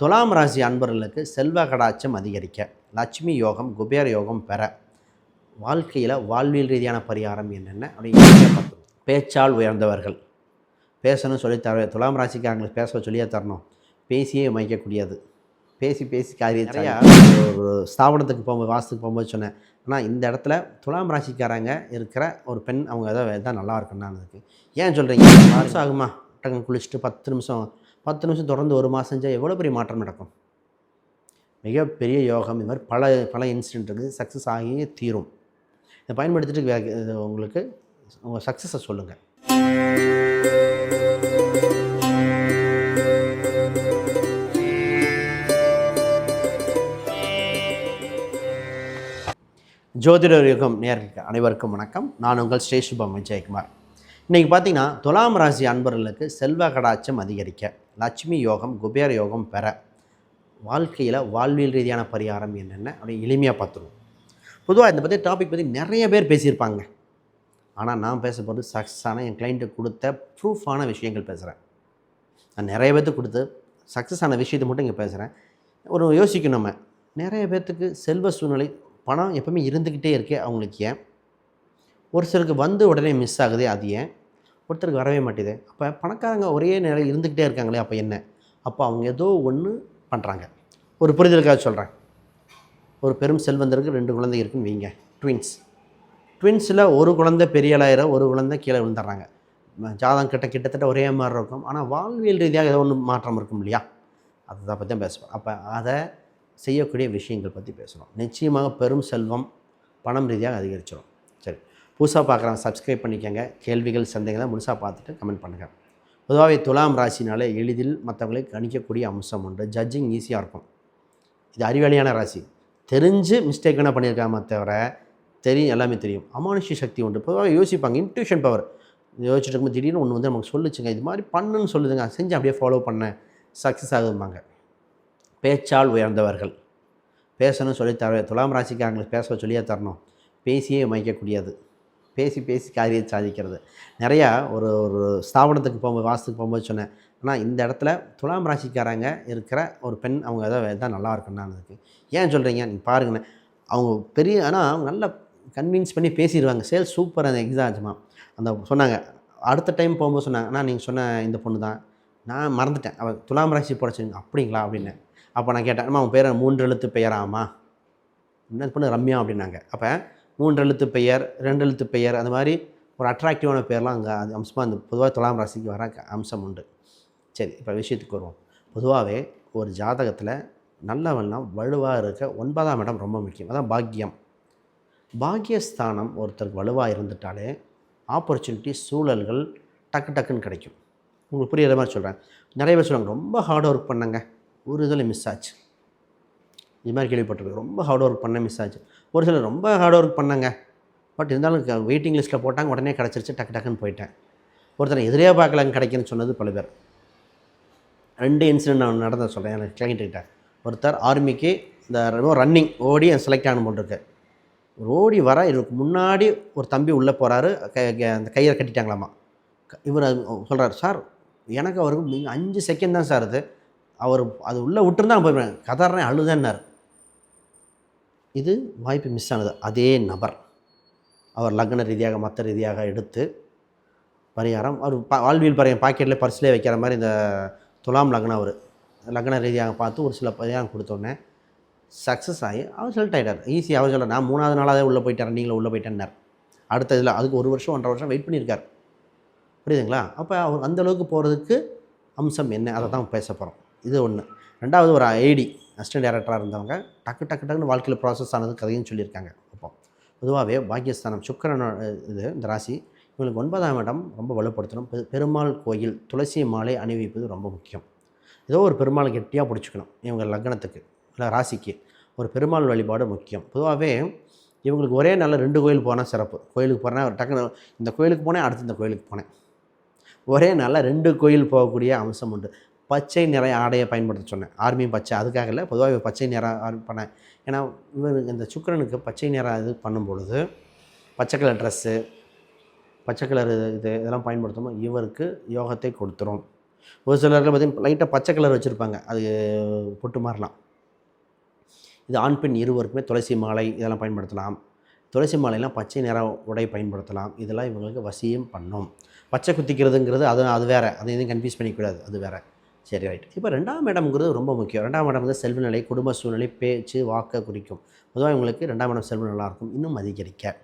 துலாம் ராசி அன்பர்களுக்கு செல்வ கடாட்சம் அதிகரிக்க லட்சுமி யோகம் குபேர யோகம் பெற வாழ்க்கையில் வாழ்வியல் ரீதியான பரிகாரம் என்னென்ன அப்படின்னு பேச்சால் உயர்ந்தவர்கள். பேசணும் சொல்லி தர துலாம் ராசிக்காரங்களுக்கு பேச சொல்லியே தரணும். பேசியே மயக்கக்கூடியது பேசி பேசி நிறையா ஒரு ஸ்தாபனத்துக்கு போகும்போது வாசத்துக்கு போகும்போது சொன்னேன். ஆனால் இந்த இடத்துல துலாம் ராசிக்காரங்க இருக்கிற ஒரு பெண் அவங்க எதாவது தான் நல்லா இருக்குன்னு அதுக்கு ஏன் சொல்கிறீங்க மாதம் ஆகுமா? டக்குன்னு குளிச்சுட்டு பத்து நிமிஷம் பத்து நிமிஷம் தொடர்ந்து ஒரு மாதம் செஞ்சால் எவ்வளோ பெரிய மாற்றம் நடக்கும்? மிகப்பெரிய யோகம். இது மாதிரி பல பல இன்சிடென்ட் இருக்குது. சக்ஸஸ் ஆகியே தீரும். இதை பயன்படுத்திட்டு உங்களுக்கு உங்கள் சக்ஸஸை சொல்லுங்கள் ஜோதிடர் யுகம் நேர்களுக்கு அனைவருக்கும் வணக்கம். நான் உங்கள் ஸ்ரீ சுபம் விஜயகுமார். இன்றைக்கி பார்த்தீங்கன்னா துலாம் ராசி அன்பர்களுக்கு செல்வ கடாட்சம் அதிகரிக்க லட்சுமி யோகம் குபேர யோகம் பெற வாழ்க்கையில் வாழ்வியல் ரீதியான பரிகாரம் என்னென்ன அப்படி எளிமையாக பார்த்துருவோம். பொதுவாக இந்த பற்றி டாபிக் பற்றி நிறைய பேர் பேசியிருப்பாங்க. ஆனால் நான் பேச போகிறது சக்ஸஸான என் கிளைண்ட்டுக்கு கொடுத்த ப்ரூஃபான விஷயங்கள் பேசுகிறேன் நான் நிறைய பேர்த்துக்கு கொடுத்து சக்ஸஸ் ஆன விஷயத்தை மட்டும் இங்கே பேசுகிறேன் ஒரு யோசிக்கணும் நம்ம. நிறைய பேர்த்துக்கு செல்வ சூழ்நிலை பணம் எப்பவுமே இருந்துக்கிட்டே இருக்கே அவங்களுக்கு ஏன்? ஒரு சிலருக்கு வந்து உடனே மிஸ் ஆகுது அது ஏன்? ஒருத்தருக்கு வரவே மாட்டேது. அப்போ பணக்காரங்க ஒரே நிலையில் இருந்துக்கிட்டே இருக்காங்களே அப்போ என்ன? அப்போ அவங்க ஏதோ ஒன்று பண்ணுறாங்க ஒரு புரிதலுக்காக சொல்கிறேன் ஒரு பெரும் செல்வந்தருக்கு ரெண்டு குழந்தை இருக்குன்னு வைங்க. ட்வின்ஸ் ட்வின்ஸில் ஒரு குழந்தை பெரிய ஆளாயிரம் ஒரு குழந்தை கீழே விழுந்துடுறாங்க. ஜாதகம் கிட்ட கிட்டத்தட்ட ஒரே மாதிரி இருக்கும். ஆனால் வாழ்வியல் ரீதியாக ஏதோ ஒன்று மாற்றம் இருக்கும் இல்லையா? அதை பற்றி தான் பேசுவோம் அப்போ அதை செய்யக்கூடிய விஷயங்கள் பற்றி பேசுகிறோம் நிச்சயமாக பெரும் செல்வம் பணம் ரீதியாக அதிகரிச்சிடும் புதுசாக பார்க்குறாங்க சப்ஸ்கிரைப் பண்ணிக்கோங்க. கேள்விகள் சந்தேகங்களை முழுசாக பார்த்துட்டு கமெண்ட் பண்ணுங்கள் பொதுவாகவே துலாம் ராசினாலே எளிதில் மற்றவங்களை கணிக்கக்கூடிய அம்சம் உண்டு ஜட்ஜிங் ஈஸியாக இருக்கும். இது அறிவாளியான ராசி. தெரிஞ்சு மிஸ்டேக் என்ன பண்ணியிருக்காம தவிர தெரியும் எல்லாமே தெரியும். அமானுஷ்ய சக்தி உண்டு பொதுவாக யோசிப்பாங்க. இன்ட்யூஷன் பவர் யோசிச்சுட்டு இருக்கும்போது திடீர்னு ஒன்று வந்து நமக்கு சொல்லுச்சுங்க. இது மாதிரி பண்ணுன்னு சொல்லுதுங்க. செஞ்சு அப்படியே ஃபாலோ பண்ண சக்ஸஸ் ஆகுதும்பாங்க பேச்சால் உயர்ந்தவர்கள். பேசணும் சொல்லி தர துலாம் ராசிக்காரங்களுக்கு பேச சொல்லியே தரணும். பேசியே மயக்கக்கூடியது பேசி பேசி காரியம் சாதிக்கிறது. நிறையா ஒரு ஒரு ஸ்தாபனத்துக்கு போகும்போது வாசத்துக்கு போகும்போது சொன்னேன். ஆனால் இந்த இடத்துல துலாம் ராசிக்காரங்க இருக்கிற ஒரு பெண் அவங்க எதாவது நல்லா இருக்குன்னு அதுக்கு ஏன் சொல்கிறீங்க நீங்கள் பாருங்கண்ணே அவங்க பெரிய ஆனால் அவங்க நல்லா கன்வின்ஸ் பண்ணி பேசிடுவாங்க. சேல்ஸ் சூப்பர் அந்த எக்ஸாஜ்மா அந்த சொன்னாங்க. அடுத்த டைம் போகும்போது சொன்னாங்க. ஆனால் நீங்கள் சொன்ன இந்த பொண்ணு தான். நான் மறந்துட்டேன். அவள் துலாம் ராசி போடச்சுங்க அப்படிங்களா? அப்படின்னு. அப்போ நான் கேட்டேன். அம்மா அவன் பேர் மூன்று எழுத்து பெயராமா என்ன பொண்ணு? ரம்யா அப்படின்னாங்க. அப்போ மூன்று எழுத்து பெயர் ரெண்டு எழுத்து பெயர் அந்த மாதிரி ஒரு அட்ராக்டிவான பேர்லாம் அங்கே அது அம்சமாக அந்த பொதுவாக துலாம் ராசிக்கு வர அம்சம் உண்டு. சரி இப்போ விஷயத்துக்கு வருவோம். பொதுவாகவே ஒரு ஜாதகத்தில் நல்லவெல்லாம் வலுவாக இருக்க ஒன்பதாம் இடம் ரொம்ப முக்கியம். அதான் பாக்கியம். பாக்கியஸ்தானம் ஒருத்தருக்கு வலுவாக இருந்துட்டாலே ஆப்பர்ச்சுனிட்டி சூழல்கள் டக்கு டக்குன்னு கிடைக்கும். உங்களுக்கு புரியுற மாதிரி சொல்கிறேன் நிறைய பேர் சொல்லுவாங்க ரொம்ப ஹார்ட் ஒர்க் பண்ணங்க. ஒரு இதில் மிஸ் ஆச்சு. இது மாதிரி கேள்விப்பட்டிருக்கேன். ரொம்ப ஹார்ட் ஒர்க் பண்ண மிஸ் ஆச்சு. ஒரு சிலர் ரொம்ப ஹார்ட் ஒர்க் பண்ணாங்க. பட் இருந்தாலும் வெயிட்டிங் லிஸ்ட்டில் போட்டாங்க உடனே கிடச்சிருச்சு டக்கு டக்குன்னு போயிட்டேன். ஒருத்தர் எதிரே பார்க்கலங்க கிடைக்குன்னு சொன்னது பல பேர். ரெண்டு இன்சிடென்ட் நான் நடந்த சொல்கிறேன் எனக்கு கிளைண்ட்டுக்கிட்ட ஒருத்தர் ஆர்மிக்கு இந்த ரன்னிங் ஓடி செலக்ட் ஆகணும் போட்டிருக்கு ஒரு ஓடி வர இதுக்கு முன்னாடி ஒரு தம்பி உள்ளே போகிறாரு அந்த கையை கட்டிட்டாங்களாமா. இவர் சொல்கிறார் சார் எனக்கு அவருக்கு அஞ்சு செகண்ட் தான் சார் அது அவர் அது உள்ளே விட்டுருந்தா போயிருப்பேன் கதறேன் அழுதேன்னார். இது வாய்ப்பு மிஸ் ஆனது. அதே நபர். அவர் லக்ன ரீதியாக மற்ற ரீதியாக எடுத்து பரிகாரம் அவர் பா வாழ்வியல் பரிகாரம் பாக்கெட்டில் பர்ஸ்லேயே வைக்கிற மாதிரி இந்த துலாம் லக்னம் அவர் லக்ன ரீதியாக பார்த்து ஒரு சில பரிகாரம் கொடுத்தோன்னே சக்ஸஸ் ஆகி அவர் செலக்ட் ஆகிட்டார் ஈஸியாக அவர் சொல்ல நான் மூணாவது நாளாகவே உள்ளே போயிட்டேன் நீங்களும் உள்ளே போயிட்டேன்னார். அடுத்த இதில் அதுக்கு ஒரு வருஷம் ஒன்றரை வருஷம் வெயிட் பண்ணியிருக்கார். புரியுதுங்களா? அப்போ அவர் அந்த அளவுக்கு போகிறதுக்கு அம்சம் என்ன? அதை தான் பேச போகிறோம் இது ஒன்று ரெண்டாவது ஒரு ஐடி அசிஸ்டன்ட் டேரக்டராக இருந்தவங்க டக்கு டக்கு டக்குன்னு வாழ்க்கையில் ப்ராசஸ் ஆனது கதையும் சொல்லியிருக்காங்க. அப்போ பொதுவாகவே பாக்கியஸ்தானம் சுக்கரனோட இது இந்த ராசி இவங்களுக்கு ஒன்பதாம் இடம் ரொம்ப வலுப்படுத்தணும். பெ- பெருமாள் கோயில் துளசி மாலை அணிவிப்பது ரொம்ப முக்கியம். ஏதோ ஒரு பெருமாள் கெட்டியாக பிடிச்சிக்கணும் இவங்க லக்னத்துக்கு இல்லை ராசிக்கு. ஒரு பெருமாள் வழிபாடு முக்கியம். பொதுவாகவே இவங்களுக்கு ஒரே நாளில் ரெண்டு கோயில் போனால் சிறப்பு. கோயிலுக்கு போகிறேன்னா டக்குன்னு இந்த கோயிலுக்கு போனேன் அடுத்து இந்த கோயிலுக்கு போனேன். ஒரே நாளில் ரெண்டு கோயில் போகக்கூடிய அம்சம் உண்டு. பச்சை நிற ஆடையை பயன்படுத்த சொன்னேன். ஆர்மியும் பச்சை அதுக்காக இல்லை பொதுவாக பச்சை நிற ஆர் பண்ணேன் ஏன்னா இவர் இந்த சுக்கிரனுக்கு பச்சை நிற இது பண்ணும் பொழுது பச்சை கலர் ட்ரெஸ்ஸு பச்சை கலர் இது இதெல்லாம் பயன்படுத்தும் இவருக்கு யோகத்தை கொடுத்துரும். ஒரு சிலர்கள் பார்த்தீங்கன்னா லைட்டாக பச்சை கலர் வச்சுருப்பாங்க. அது பொட்டு மாறலாம். இது ஆண் பெண் இருவருக்குமே துளசி மாலை இதெல்லாம் பயன்படுத்தலாம். துளசி மாலையெல்லாம் பச்சை நிற உடை பயன்படுத்தலாம். இதெல்லாம் இவங்களுக்கு வசியம் பண்ணும். பச்சை குத்திக்கிறதுங்கிறது அது அது வேறு. அதை எதுவும் கன்ஃபியூஸ் பண்ணிக்கூடாது அது வேறு. சரி ரைட் இப்போ ரெண்டாம் இடம்ங்கிறது ரொம்ப முக்கியம். ரெண்டாம் இடம் வந்து செல்வநிலை குடும்ப சூழ்நிலை பேச்சு வாக்கை குறிக்கும். பொதுவாக இவங்களுக்கு ரெண்டாம் இடம் செல்வம் நல்லாயிருக்கும். இன்னும் அதிகரிக்க.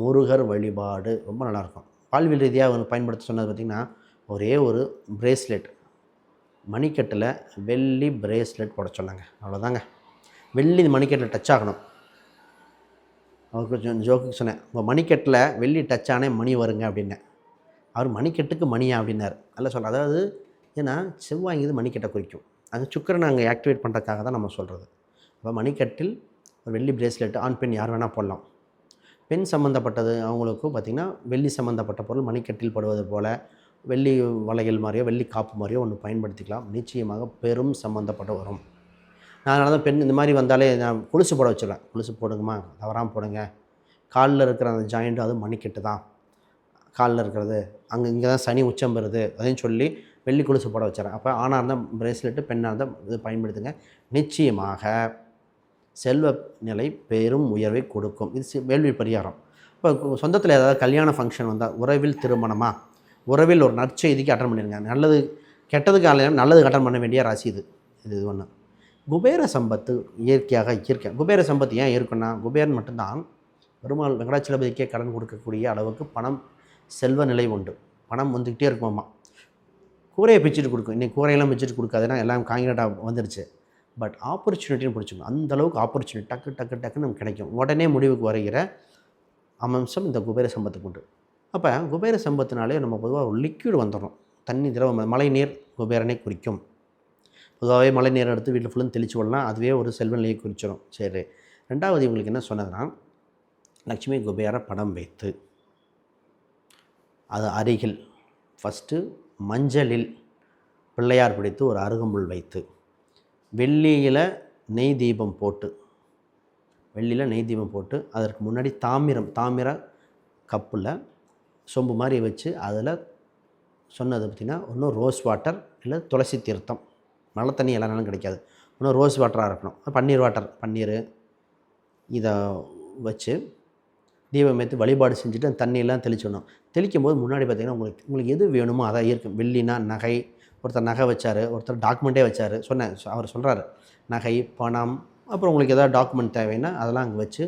முருகர் வழிபாடு ரொம்ப நல்லாயிருக்கும். பால்வியல் ரீதியாக அவங்க பயன்படுத்த சொன்னது பார்த்திங்கன்னா ஒரே ஒரு பிரேஸ்லெட் மணிக்கட்டில் வெள்ளி பிரேஸ்லெட் போட சொன்னாங்க. அவ்வளோதாங்க வெள்ளி மணிக்கட்டில் டச் ஆகணும். அவர் கொஞ்சம் ஜோக்கு சொன்னேன். உங்கள் மணிக்கட்டில் வெள்ளி டச் ஆனே மணி வருங்க அப்படின்னேன். அவர் மணிக்கட்டுக்கு மணியா? அப்படின்னார். நல்லா சொன்னார். அதாவது ஏன்னா செவ்வாய்ங்கிறது மணிக்கட்டை குறிக்கும். அது சுக்கரனை அங்கே ஆக்டிவேட் பண்ணுறதுக்காக தான் நம்ம சொல்கிறது இப்போ மணிக்கட்டில் ஒரு வெள்ளி பிரேஸ்லெட் ஆண் பெண் யார் வேணால் போடலாம். பெண் சம்மந்தப்பட்டது அவங்களுக்கும் பார்த்திங்கன்னா வெள்ளி சம்மந்தப்பட்ட பொருள் மணிக்கட்டில் படுவது போல் வெள்ளி வளையல் மாதிரியோ வெள்ளி காப்பு மாதிரியோ ஒன்று பயன்படுத்திக்கலாம். நிச்சயமாக பெரும் சம்மந்தப்பட்ட வரும். நான் அதனால தான் பெண் இந்த மாதிரி வந்தாலே நான் கொலுசு போட வச்சுருவேன் கொலுசு போடுங்கம்மா தவறாமல் போடுங்க. காலில் இருக்கிற அந்த ஜாயிண்ட்டும் அது மணிக்கட்டு தான். காலில் இருக்கிறது அங்கே இங்கே தான் சனி உச்சம் பெறுது அதையும் சொல்லி வெள்ளி கொலுசு போட வச்சுறேன் அப்போ ஆணாக இருந்தால் பிரேஸ்லெட்டு பெண்ணாக இருந்தால் இது பயன்படுத்துங்க. நிச்சயமாக செல்வ நிலை பெரும் உயர்வை கொடுக்கும். இது வேள்வி பரிகாரம். இப்போ சொந்தத்தில் ஏதாவது கல்யாண ஃபங்க்ஷன் வந்தால் உறவில் திருமணமா? உறவில் ஒரு நற்செய்திக்கு அட்டன் பண்ணிடுங்க நல்லது கெட்டதுக்கு அல்ல நல்லது அட்டன் பண்ண வேண்டிய ராசி இது. இது இது ஒன்று குபேர சம்பத்து இயற்கையாக இயற்கை குபேர சம்பத்து ஏன் இருக்குன்னா குபேரன் மட்டும்தான் பெருமாள் வெங்கடாச்சலபதிக்கே கடன் கொடுக்கக்கூடிய அளவுக்கு பணம் செல்வ நிலை உண்டு. பணம் வந்துக்கிட்டே இருக்குமாம்மா. கூரையை பிச்சுட்டு கொடுக்கும். இன்றைக்கி கூரையெல்லாம் பிச்சுட்டு கொடுக்காதுன்னா எல்லாம் காங்கிரீட்டாக வந்துருச்சு. பட் ஆப்பர்ச்சுனிட்டின்னு பிடிச்சிக்கணும். அந்த அளவுக்கு ஆப்பர்ச்சுனிட்டி டக்கு டக்கு டக்குன்னு நமக்கு கிடைக்கும். உடனே முடிவுக்கு வருகிற அம்சம் இந்த குபேர சம்பத்துக்கு உண்டு. அப்போ குபேர சம்பத்துனாலே நம்ம பொதுவாக ஒரு லிக்யூடு வந்துடும் தண்ணி திரவம் மழை நீர் குபேரனை குறிக்கும். பொதுவாகவே மழை நீர் எடுத்து வீட்டில் ஃபுல்லும் தெளிச்சு விடலாம் அதுவே ஒரு செல்வ நிலையை குறிச்சிடும் சரி. ரெண்டாவது இவங்களுக்கு என்ன சொன்னதுன்னா லக்ஷ்மி குபேர படம் வைத்து. அது அருகில். ஃபஸ்ட்டு மஞ்சளில் பிள்ளையார் பிடித்து ஒரு அருகம்புல் வைத்து வெள்ளியில் நெய் தீபம் போட்டு வெள்ளியில் நெய் தீபம் போட்டு அதற்கு முன்னாடி தாமிரம் தாமிர கப்பில் சொம்பு மாதிரி வச்சு அதில் சொன்னது பார்த்திங்கன்னா ஒன்றும் ரோஸ் வாட்டர் இல்லை துளசி தீர்த்தம். மழை தண்ணி எல்லா நாளும் கிடைக்காது. இன்னும் ரோஸ் வாட்டராக இருக்கணும். பன்னீர் வாட்டர் பன்னீர் இதை வச்சு தீபம் ஏற்றி வழிபாடு செஞ்சுட்டு அந்த தண்ணியெல்லாம் தெளிச்சிடணும் தெளிக்கும் போது முன்னாடி பார்த்தீங்கன்னா உங்களுக்கு உங்களுக்கு எது வேணுமோ அதான் இருக்கும் வெள்ளினா நகை ஒருத்தர் நகை வச்சார் ஒருத்தர் டாக்குமெண்ட்டே வச்சார் சொன்னேன். அவர் சொல்கிறாரு நகை பணம் அப்புறம் உங்களுக்கு எதாவது டாக்குமெண்ட் தேவைன்னா அதெல்லாம் அங்கே வச்சு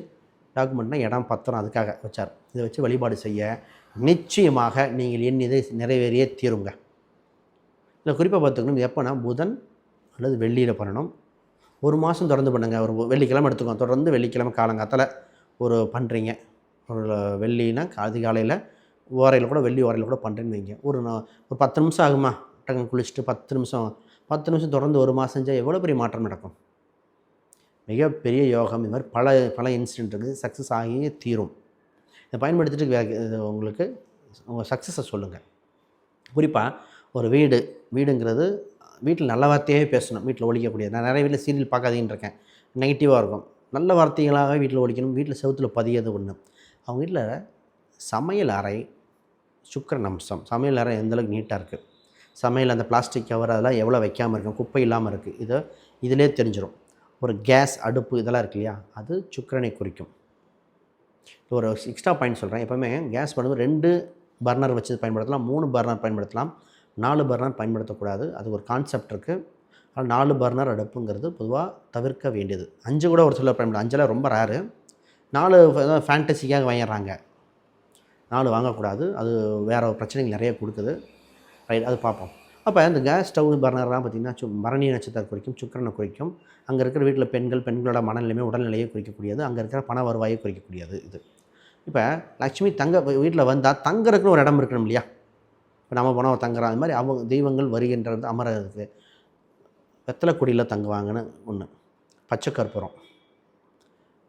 டாக்குமெண்ட்னால் இடம் பத்திரம் அதுக்காக வச்சார். இதை வச்சு வழிபாடு செய்ய நிச்சயமாக நீங்கள் என் இதை நிறைவேறியே தீருங்க. இல்லை குறிப்பாக பார்த்துக்கணும் எப்போனா புதன் அல்லது வெள்ளியில் பண்ணணும். ஒரு மாதம் தொடர்ந்து பண்ணுங்கள் ஒரு வெள்ளிக்கிழமை எடுத்துக்கோங்க. தொடர்ந்து வெள்ளிக்கிழமை காலங்காத்தில் ஒரு பண்ணுறீங்க ஒரு வெள்ளினா அதிகாலையில் ஓரையில் கூட வெள்ளி ஓரையில் கூட பண்ணுறேன்னு வைங்க. ஒரு நா- ஒரு பத்து நிமிஷம் ஆகுமா? டக்குன்னு குளிச்சுட்டு பத்து நிமிஷம் பத்து நிமிஷம் தொடர்ந்து ஒரு மாதம் செஞ்சால் எவ்வளோ பெரிய மாற்றம் நடக்கும்? மிகப்பெரிய யோகம். இது மாதிரி பல பல இன்சிடென்ட் இருக்குது. சக்ஸஸ் ஆகியே தீரும். இதை பயன்படுத்திட்டு உங்களுக்கு உங்கள் சக்ஸஸை சொல்லுங்கள் குறிப்பாக ஒரு வீடு வீடுங்கிறது வீட்டில் நல்ல வார்த்தையாகவே பேசணும். வீட்டில் ஒழிக்கக்கூடியது. நான் நிறைய வீட்டில் சீரியல் பார்க்காதீங்கன்னு இருக்கேன். நெகட்டிவாக இருக்கும். நல்ல வார்த்தைகளாக வீட்டில் ஒழிக்கணும். வீட்டில் செவத்தில் பதியது ஒன்று அவங்க வீட்டில் சமையல் அறை சுக்கிரன் அம்சம் சமையல் நேரம் எந்தளவுக்கு நீட்டாக இருக்குது சமையல் அந்த பிளாஸ்டிக் கவர் அதெல்லாம் எவ்வளோ வைக்காமல் இருக்கும்? குப்பை இல்லாமல் இருக்குது இதை இதிலே தெரிஞ்சிடும் ஒரு கேஸ் அடுப்பு இதெல்லாம் இருக்கு இல்லையா? அது சுக்கிரனை குறிக்கும். ஒரு எக்ஸ்ட்ரா பாயிண்ட் சொல்கிறேன் எப்போவுமே கேஸ் பண்ணும்போது ரெண்டு பர்னர் வச்சு பயன்படுத்தலாம். மூணு பர்னர் பயன்படுத்தலாம். நாலு பர்னர் பயன்படுத்தக்கூடாது. அது ஒரு கான்செப்ட் இருக்குது ஆனால் நாலு பர்னர் அடுப்புங்கிறது பொதுவாக தவிர்க்க வேண்டியது. அஞ்சு கூட ஒரு சிலர் பயன்படுத்த அஞ்செல்லாம் ரொம்ப ரேரு நாலு ஃபேண்டசிக்காக வாங்கிடுறாங்க. நாலு வாங்கக்கூடாது. அது வேறு பிரச்சனைகள் நிறைய கொடுக்குது. ரைட் அது பார்ப்போம். அப்போ அந்த கேஸ் ஸ்டவ் பர்னர்லாம் பார்த்திங்கன்னா சு மரணி நட்சத்திரம் குறிக்கும் சுக்கிரனை குறிக்கும். அங்கே இருக்கிற வீட்டில் பெண்கள் பெண்களோட மனநிலைமை உடல்நிலையை குறிக்கக்கூடியது. அங்கே இருக்கிற பண வருவாயை குறிக்கக்கூடியது இது. இப்போ லக்ஷ்மி தங்க வீட்டில் வந்தால் தங்குறதுக்குன்னு ஒரு இடம் இருக்கணும் இல்லையா? இப்போ நம்ம போனால் தங்குறோம். அது மாதிரி அவங்க தெய்வங்கள் வருகின்றது அமரதுக்கு வெத்தலை கொடியில் தங்குவாங்கன்னு ஒன்று பச்சை கற்பூரம்.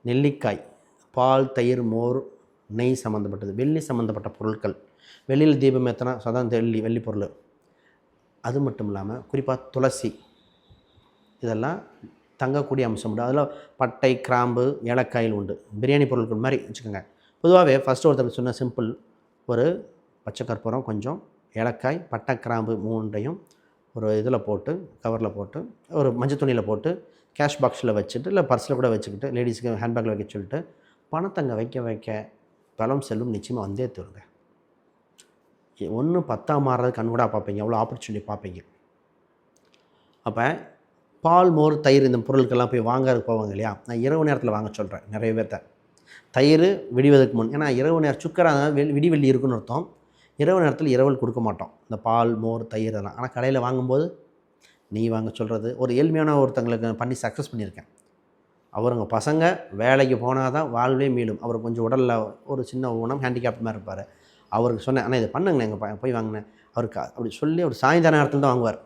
நெல்லிக்காய். பால் தயிர் மோர் நெய் சம்மந்தப்பட்டது வெள்ளி சம்மந்தப்பட்ட பொருட்கள். வெளியில் தீபம் ஏற்றினா சதான் வெள்ளி வெள்ளி பொருள். அது மட்டும் இல்லாமல் குறிப்பாக துளசி. இதெல்லாம் தங்கக்கூடிய அம்சம் உண்டு. அதில் பட்டை கிராம்பு ஏலக்காயில் உண்டு. பிரியாணி பொருட்கள் மாதிரி வச்சுக்கோங்க. பொதுவாகவே ஃபஸ்ட்டு ஒருத்தருக்கு சொன்ன சிம்பிள் ஒரு பச்சை கற்பூரம் கொஞ்சம் ஏலக்காய் பட்டை கிராம்பு மூன்றையும் ஒரு இதில் போட்டு கவரில் போட்டு ஒரு மஞ்சள் துணியில் போட்டு கேஷ் பாக்ஸில் வச்சுட்டு இல்லை பர்ஸில் கூட வச்சுக்கிட்டு லேடிஸுக்கு ஹேண்ட்பேக்கில் வைக்க சொல்லிட்டு பணத்தை அங்கே வைக்க வைக்க பலம் செல்லும் நிச்சயமாக வந்தே தருங்க. ஒன்று பத்தாம் மாறுறது கண் கூட பார்ப்பீங்க. எவ்வளோ ஆப்பர்ச்சுனிட்டி பார்ப்பீங்க. அப்போ பால் மோர் தயிர் இந்த பொருட்கள்லாம் போய் வாங்கறதுக்கு போவாங்க இல்லையா? நான் இரவு நேரத்தில் வாங்க சொல்கிறேன் நிறைய பேர்த்த. தயிர் விடிவதற்கு முன் ஏன்னா இரவு நேரம் சுக்கராக விடிவெள்ளி இருக்குன்னு அர்த்தம். இரவு நேரத்தில் இரவல் கொடுக்க மாட்டோம். இந்த பால் மோர் தயிர் அதெல்லாம் ஆனால் கடையில் வாங்கும்போது நீ வாங்க சொல்கிறது ஒரு ஏழ்மையான ஒருத்தங்களுக்கு பண்ணி சக்ஸஸ் பண்ணியிருக்கேன். அவருங்க பசங்க வேலைக்கு போனால் தான் வாழ்வே மீளும். அவர் கொஞ்சம் உடலில் ஒரு சின்ன ஊனம் ஹேண்டிகேப் மாதிரி இருப்பார். அவருக்கு சொன்னேன் ஆனால் இதை பண்ணுங்கண்ணே எங்கள் போய் வாங்கினேன் அவருக்கு அப்படி சொல்லி அவர் சாயந்தர நேரத்தில் தான் வாங்குவார்.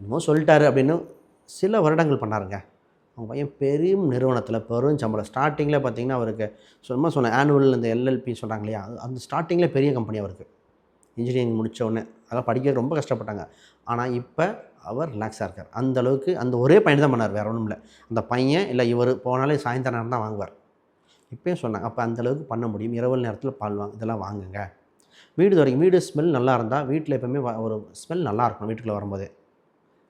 என்னமோ சொல்லிட்டாரு அப்படின்னு சில வருடங்கள் பண்ணாருங்க. அவங்க பையன் பெரும் நிறுவனத்தில் பெரும் சம்பளம். ஸ்டார்டிங்கில் பார்த்தீங்கன்னா அவருக்கு சும்மா சொன்னேன் ஆனுவல் இந்த எல்எல்பி சொல்கிறாங்க இல்லையா? அது- அந்த ஸ்டார்டிங்கில் பெரிய கம்பெனி அவருக்கு. இன்ஜினியரிங் முடித்த உடனே அதெல்லாம் படிக்க ரொம்ப கஷ்டப்பட்டாங்க. ஆனால் இப்போ அவர் ரிலாக்ஸாக இருக்கார். அந்த அளவுக்கு அந்த ஒரே பையன் தான் பண்ணார் வேறு ஒன்றும் இல்லை அந்த பையன் இல்லை இவர் போனாலே சாயந்தர நேரம் தான் வாங்குவார். இப்பயும் சொன்னாங்க அப்போ அந்த அளவுக்கு பண்ண முடியும். இரவு நேரத்தில் பால் வாங்க இதெல்லாம் வாங்குங்க. வீடு வரைக்கும் வீடு ஸ்மெல் நல்லா இருந்தால் வீட்டில் எப்போவுமே ஒரு ஸ்மெல் நல்லா இருக்கணும் வீட்டுக்குள்ளே வரும்போது.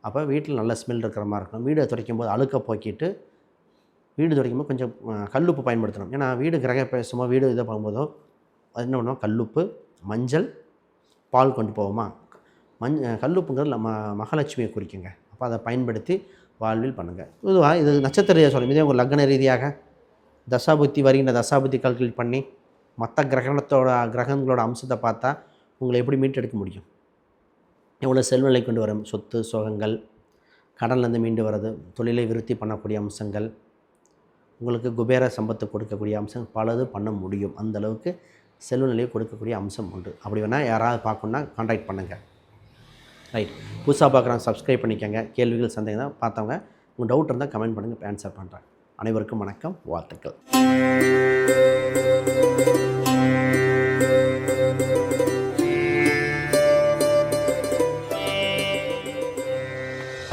அப்போ வீட்டில் நல்ல ஸ்மெல் இருக்கிற மாதிரி இருக்கணும். வீடை துடைக்கும் போது அழுக்க போக்கிட்டு வீடு துடைக்கும் போது கொஞ்சம் கல்லுப்பு பயன்படுத்தணும். ஏன்னா வீடு கிரக பேசும்போது வீடு இதை பண்ணும்போதோ அது என்ன பண்ணுவோம் கல்லுப்பு மஞ்சள் பால் கொண்டு போவோமா மஞ் கல்லுப்புங்கிறது நம்ம மகாலட்சுமியை குறிக்குங்க. அப்போ அதை பயன்படுத்தி வாழ்வில் பண்ணுங்கள் இதுவாக இது நட்சத்திர ரீதியாக சொல்லும். இதே உங்கள் லக்ன ரீதியாக தசாபுத்தி வருகின்ற தசாபுத்தி கல்குலேட் பண்ணி மற்ற கிரகணத்தோட கிரகங்களோட அம்சத்தை பார்த்தா உங்களை எப்படி மீட்டெடுக்க முடியும்? எவ்வளோ செல்வநிலை கொண்டு வரும்? சொத்து சோகங்கள் கடன்லேருந்து மீண்டு வர்றது தொழிலை விருத்தி பண்ணக்கூடிய அம்சங்கள் உங்களுக்கு குபேர சம்பத்து கொடுக்கக்கூடிய அம்சம் பலது பண்ண முடியும். அந்தளவுக்கு செல்வநிலையை கொடுக்கக்கூடிய அம்சம் உண்டு. அப்படி வேணால் யாராவது பார்க்கணுன்னா காண்டாக்ட் பண்ணுங்கள் ரைட் புதுசாக பார்க்குறாங்க சப்ஸ்கிரைப் பண்ணிக்கோங்க. கேள்விகள் சந்தேகம் தான் பார்த்தவங்க உங்கள் டவுட் இருந்தால் கமெண்ட் பண்ணுங்கள் ஆன்சர் பண்ணுறேன் அனைவருக்கும் வணக்கம் வாழ்த்துக்கள்.